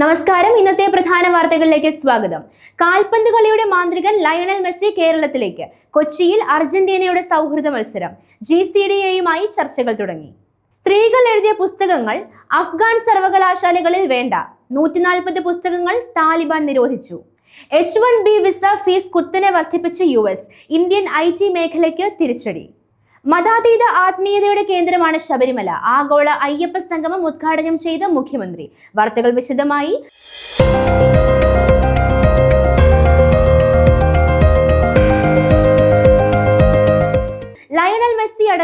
നമസ്കാരം. ഇന്നത്തെ പ്രധാന വാർത്തകളിലേക്ക് സ്വാഗതം. കാൽപന്ത് കളിയുടെ മാന്ത്രികൻ ലയണൽ മെസ്സി കേരളത്തിലേക്ക് കൊച്ചിയിൽ അർജന്റീനയുടെ സൗഹൃദ മത്സരം. ജി സി ഡി എയുമായി ചർച്ചകൾ തുടങ്ങി. സ്ത്രീകൾ എഴുതിയ പുസ്തകങ്ങൾ അഫ്ഗാൻ സർവകലാശാലകളിൽ വേണ്ട. നൂറ്റിനാൽപ്പത് പുസ്തകങ്ങൾ താലിബാൻ നിരോധിച്ചു. H one B visa fees കുത്തനെ വർദ്ധിപ്പിച്ച് U S. Indian I T മേഖലയ്ക്ക് തിരിച്ചടി. മതാതീത ആത്മീയതയുടെ കേന്ദ്രമാണ് ശബരിമല. ആഗോള അയ്യപ്പ സംഗമം ഉദ്ഘാടനം ചെയ്ത മുഖ്യമന്ത്രി. വാർത്തകൾ വിശദമായി.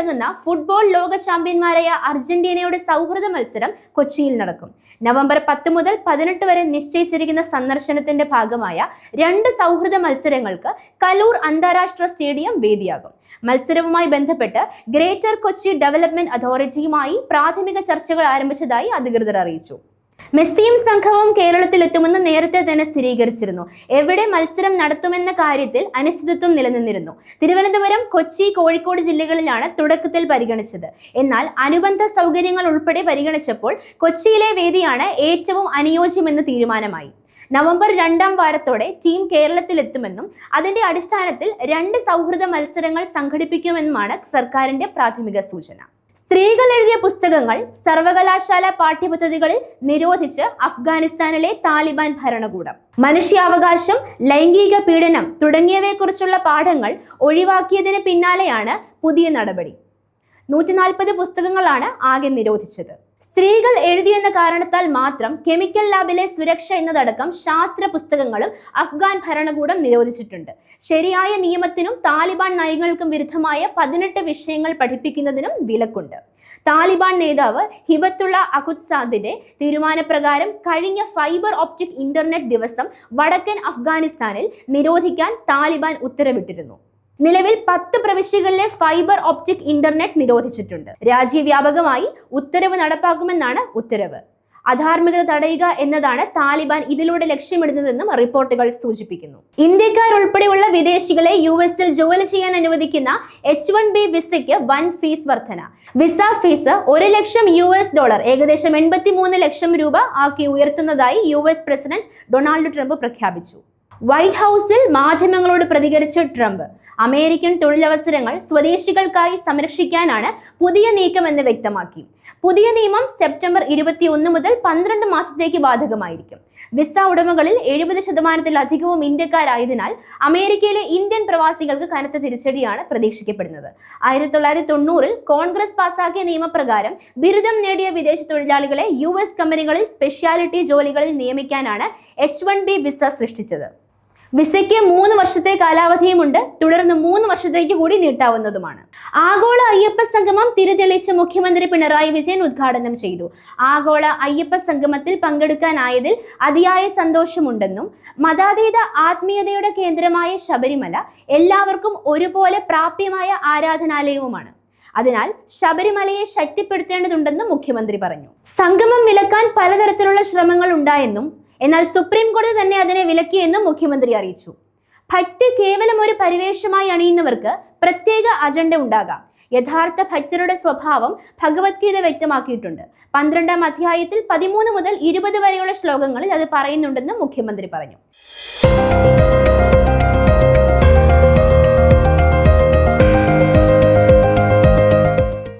അടങ്ങുന്ന ഫുട്ബോൾ ലോക ചാമ്പ്യന്മാരായ അർജന്റീനയുടെ സൗഹൃദ മത്സരം കൊച്ചിയിൽ നടക്കും. നവംബർ പത്ത് മുതൽ പതിനെട്ട് വരെ നിശ്ചയിച്ചിരിക്കുന്ന സന്ദർശനത്തിന്റെ ഭാഗമായ രണ്ട് സൗഹൃദ മത്സരങ്ങൾക്ക് കലൂർ അന്താരാഷ്ട്ര സ്റ്റേഡിയം വേദിയാകും. മത്സരവുമായി ബന്ധപ്പെട്ട് ഗ്രേറ്റർ കൊച്ചി ഡെവലപ്മെന്റ് അതോറിറ്റിയുമായി പ്രാഥമിക ചർച്ചകൾ ആരംഭിച്ചതായി അധികൃതർ അറിയിച്ചു. മെസ്സിയും സംഘവും കേരളത്തിൽ എത്തുമെന്ന് നേരത്തെ തന്നെ സ്ഥിരീകരിച്ചിരുന്നു. എവിടെ മത്സരം നടത്തുമെന്ന കാര്യത്തിൽ അനിശ്ചിതത്വം നിലനിന്നിരുന്നു. തിരുവനന്തപുരം കൊച്ചി കോഴിക്കോട് ജില്ലകളിലാണ് തുടക്കത്തിൽ പരിഗണിച്ചത്. എന്നാൽ അനുബന്ധ സൗകര്യങ്ങൾ ഉൾപ്പെടെ പരിഗണിച്ചപ്പോൾ കൊച്ചിയിലെ വേദിയാണ് ഏറ്റവും അനുയോജ്യമെന്ന് തീരുമാനമായി. നവംബർ രണ്ടാം വാരത്തോടെ ടീം കേരളത്തിലെത്തുമെന്നും അതിന്റെ അടിസ്ഥാനത്തിൽ രണ്ട് സൗഹൃദ മത്സരങ്ങൾ സംഘടിപ്പിക്കുമെന്നുമാണ് സർക്കാരിന്റെ പ്രാഥമിക സൂചന. സ്ത്രീകൾ എഴുതിയ പുസ്തകങ്ങൾ സർവകലാശാല പാഠ്യപദ്ധതികളിൽ നിരോധിച്ച് അഫ്ഗാനിസ്ഥാനിലെ താലിബാൻ ഭരണകൂടം. മനുഷ്യാവകാശം ലൈംഗിക പീഡനം തുടങ്ങിയവയെക്കുറിച്ചുള്ള പാഠങ്ങൾ ഒഴിവാക്കിയതിന് പിന്നാലെയാണ് പുതിയ നടപടി. നൂറ്റി പുസ്തകങ്ങളാണ് ആകെ നിരോധിച്ചത്. സ്ത്രീകൾ എഴുതിയെന്ന കാരണത്താൽ മാത്രം കെമിക്കൽ ലാബിലെ സുരക്ഷ എന്നതടക്കം ശാസ്ത്ര പുസ്തകങ്ങളും അഫ്ഗാൻ ഭരണകൂടം നിരോധിച്ചിട്ടുണ്ട്. ശരിയായ നിയമത്തിനും താലിബാൻ നയങ്ങൾക്കും വിരുദ്ധമായ പതിനെട്ട് വിഷയങ്ങൾ പഠിപ്പിക്കുന്നതിനും വിലക്കുണ്ട്. താലിബാൻ നേതാവ് ഹിബത്തുള്ള അഖുദ്സാദിന്റെ തീരുമാനപ്രകാരം കഴിഞ്ഞ ഫൈബർ ഓപ്റ്റിക് ഇന്റർനെറ്റ് ദിവസം വടക്കൻ അഫ്ഗാനിസ്ഥാനിൽ നിരോധിക്കാൻ താലിബാൻ ഉത്തരവിട്ടിരുന്നു. നിലവിൽ പത്ത് പ്രവിശ്യകളിലെ ഫൈബർ ഓപ്റ്റിക് ഇന്റർനെറ്റ് നിരോധിച്ചിട്ടുണ്ട്. രാജ്യവ്യാപകമായി ഉത്തരവ് നടപ്പാക്കുമെന്നാണ് ഉത്തരവ്. അധാർമികത തടയുക എന്നതാണ് താലിബാൻ ഇതിലൂടെ ലക്ഷ്യമിടുന്നതെന്നും റിപ്പോർട്ടുകൾ സൂചിപ്പിക്കുന്നു. ഇന്ത്യക്കാർ ഉൾപ്പെടെയുള്ള വിദേശികളെ യു എസിൽ ജോലി ചെയ്യാൻ അനുവദിക്കുന്ന എച്ച് വൺ ബി വിസയ്ക്ക് വൻ ഫീസ് വർധന. വിസ ഫീസ് ഒരു ലക്ഷം യു എസ് ഡോളർ ഏകദേശം എൺപത്തി മൂന്ന് ലക്ഷം രൂപ ആക്കി ഉയർത്തുന്നതായി U S president Donald Trump പ്രഖ്യാപിച്ചു. വൈറ്റ് ഹൗസിൽ മാധ്യമങ്ങളോട് പ്രതികരിച്ച ട്രംപ് അമേരിക്കൻ തൊഴിലവസരങ്ങൾ സ്വദേശികൾക്കായി സംരക്ഷിക്കാനാണ് പുതിയ നീക്കമെന്ന് വ്യക്തമാക്കി. പുതിയ നിയമം സെപ്റ്റംബർ ഇരുപത്തി ഒന്ന് മുതൽ പന്ത്രണ്ട് മാസത്തേക്ക് ബാധകമായിരിക്കും. വിസ ഉടമകളിൽ എഴുപത് ശതമാനത്തിലധികവും ഇന്ത്യക്കാരായതിനാൽ അമേരിക്കയിലെ ഇന്ത്യൻ പ്രവാസികൾക്ക് കനത്ത തിരിച്ചടിയാണ് പ്രതീക്ഷിക്കപ്പെടുന്നത്. ആയിരത്തി തൊള്ളായിരത്തി തൊണ്ണൂറിൽ കോൺഗ്രസ് പാസാക്കിയ നിയമപ്രകാരം ബിരുദം നേടിയ വിദേശ തൊഴിലാളികളെ യു എസ് കമ്പനികളിൽ സ്പെഷ്യാലിറ്റി ജോലികളിൽ നിയമിക്കാനാണ് എച്ച് വൺ ബി വിസ സൃഷ്ടിച്ചത്. വിസയ്ക്ക് മൂന്ന് വർഷത്തെ കാലാവധിയുമുണ്ട്. തുടർന്ന് മൂന്ന് വർഷത്തേക്ക് കൂടി നീട്ടാവുന്നതുമാണ്. ആഗോള അയ്യപ്പ സംഗമം തിരിതെളിച്ച് മുഖ്യമന്ത്രി പിണറായി വിജയൻ ഉദ്ഘാടനം ചെയ്തു. ആഗോള അയ്യപ്പ സംഗമത്തിൽ പങ്കെടുക്കാനായതിൽ അതിയായ സന്തോഷമുണ്ടെന്നും മതാതീത ആത്മീയതയുടെ കേന്ദ്രമായ ശബരിമല എല്ലാവർക്കും ഒരുപോലെ പ്രാപ്യമായ ആരാധനാലയവുമാണ്. അതിനാൽ ശബരിമലയെ ശക്തിപ്പെടുത്തേണ്ടതുണ്ടെന്നും മുഖ്യമന്ത്രി പറഞ്ഞു. സംഗമം വിലക്കാൻ പലതരത്തിലുള്ള ശ്രമങ്ങൾ ഉണ്ടായെന്നും എന്നാൽ സുപ്രീം കോടതി തന്നെ അതിനെ വിലക്കിയെന്നും മുഖ്യമന്ത്രി അറിയിച്ചു. ഭക്തി കേവലം ഒരു പരിവേഷമായി അണിയുന്നവർക്ക് പ്രത്യേക അജണ്ട ഉണ്ടാകാം. യഥാർത്ഥ ഭക്തരുടെ സ്വഭാവം ഭഗവത്ഗീത വ്യക്തമാക്കിയിട്ടുണ്ട്. പന്ത്രണ്ടാം അധ്യായത്തിൽ പതിമൂന്ന് മുതൽ ഇരുപത് വരെയുള്ള ശ്ലോകങ്ങളിൽ അത് പറയുന്നുണ്ടെന്ന് മുഖ്യമന്ത്രി പറഞ്ഞു.